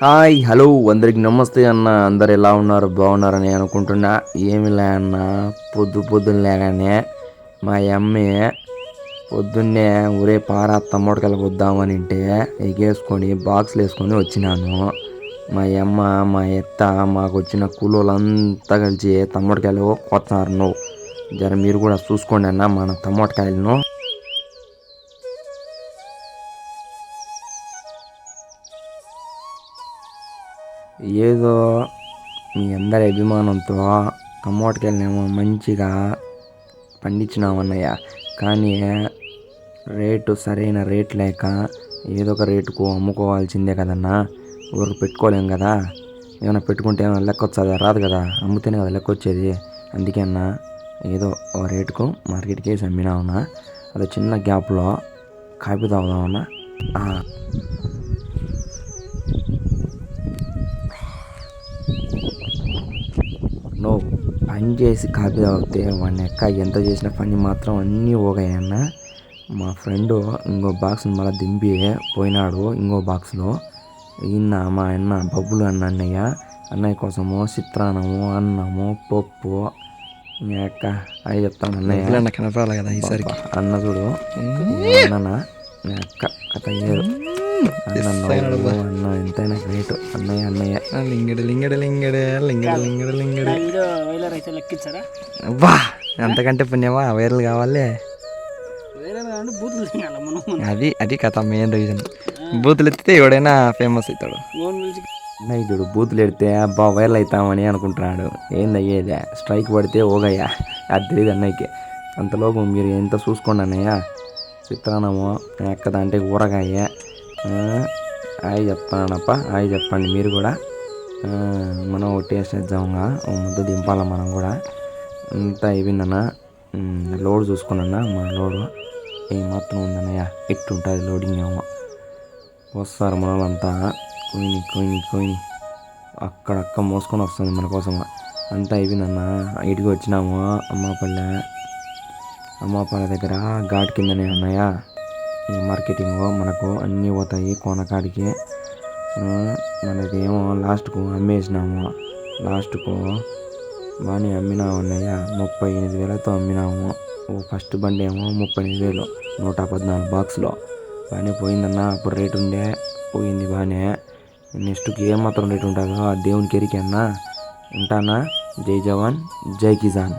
Hi hello అందరికి నమస్తే అన్న. అందరు ఎలా ఉన్నారు? బాగున్నారని అనుకుంటున్నా. ఏమి లే అన్న పొద్దు పొద్దున్న లేగానే మా అమ్మే పొద్దున్నే ఊరే పారా తమ్మడికలు వద్దామని అంటే ఎగేసుకొని బాక్స్లు వేసుకొని వచ్చినాను. మా అమ్మ మా ఎత్త మాకు వచ్చిన కూలోళ్ళంతా కలిసి తమ్మడికాయలు కొత్తారు నువ్వు? జర మీరు కూడా చూసుకోండి అన్న మన తమ్మడికాయలను ఏదో మీ అందరి అభిమానంతో టమోటకాయలనేమో మంచిగా పండించినామన్నయ్య. కానీ రేటు సరైన రేట్ లేక ఏదో ఒక రేటుకు అమ్ముకోవాల్సిందే కదన్నా. ఊరికి పెట్టుకోలేం కదా. ఏమైనా పెట్టుకుంటే ఏమైనా లెక్క వచ్చదా రాదు కదా. అమ్ముతేనే కదా లెక్క వచ్చేది అందుకే అన్న ఏదో ఓ రేటుకు మార్కెట్కి వేసి అమ్మినావునా అది చిన్న గ్యాప్లో కాపీ తాగుదామన్నా. పని చేసి కాపీ తాగితే వాడిని ఎక్క ఎంత చేసిన పని మాత్రం అన్నీ పోగాయన్న మా ఫ్రెండ్ ఇంకో బాక్స్ని మళ్ళీ దింపి పోయినాడు ఇంకో బాక్స్లో ఈయన మా అన్న బబ్బులు అన్న అన్నయ్య. అన్నయ్య కోసము చిత్రాన్నము అన్నము పప్పు. అక్క అవి చెప్తాను అన్నయ్య. కనపడాలి కదా ఈసారి అన్న చూడు. అన్న అక్క కథ అన్న గ్రేట్ అన్నయ్య అన్నయ్య. లింగడి లింగడి లింగడి లింగడి లింగడి లింగడి. వీడియో వైలర్ అయితే లెక్కించారా? అబ్బా అంతకంటే పుణ్యమా? వైరల్ కావాలి. అది అది కథ మెయిన్ రీజన్ బూతులు ఎత్తితే ఎవడైనా ఫేమస్ అవుతాడు. చూడు బూతులు ఎడితే అబ్బా వైరల్ అవుతామని అనుకుంటున్నాడు. ఏంది అయ్యేదే స్ట్రైక్ పడితే ఓగయ్యా. అది తెలియదు అన్నయ్యకి. అంతలోపు మీరు ఎంత చూసుకోండి అన్నయ్య? చిత్రాన్నము ఎక్క దాంట్లో ఊరగాయ. హాయ్ చెప్తానప్ప హాయ్ చెప్పండి మీరు కూడా. మనం ఒక టేస్ట్ ఓ ముద్ద దింపాల మనం కూడా. అంత అయిపోయిందన్న లోడ్ చూసుకున్నా మా లోడు? ఏ మాత్రం ఉందన్నయ్య ఎట్టు ఉంటుంది లోడింగ్ ఏమో. వస్తారు మన వాళ్ళంతా కొయిని కొయిని. అక్కడక్క మోసుకొని వస్తుంది మన కోసం అంతా అయిపోయిందన్న ఇటుకి వచ్చినాము అమ్మాపల్లె. అమ్మాపల్లె దగ్గర ఘాట్ కిందనే ఉన్నాయా మార్కెటింగ్ మనకు అన్నీ పోతాయి కోనకాడికి. ఆ, మనకేమో లాస్ట్కు అమ్మేసినాము. లాస్ట్కు బాగానే అమ్మినాము అన్నయ్య. ముప్పై ఎనిమిది వేలతో అమ్మినాము. ఓ ఫస్ట్ బండి ఏమో ముప్పై ఎనిమిది వేలు నూట పద్నాలుగు బాక్స్లో. బాగానే పోయిందన్న అప్పుడు రేటు ఉండే పోయింది బాగానే నెక్స్ట్కి ఏమాత్రం రేటు ఉంటుందో ఆ దేవునికి ఎరికన్నా ఉంటానా? జై జవాన్ జై కిజాన్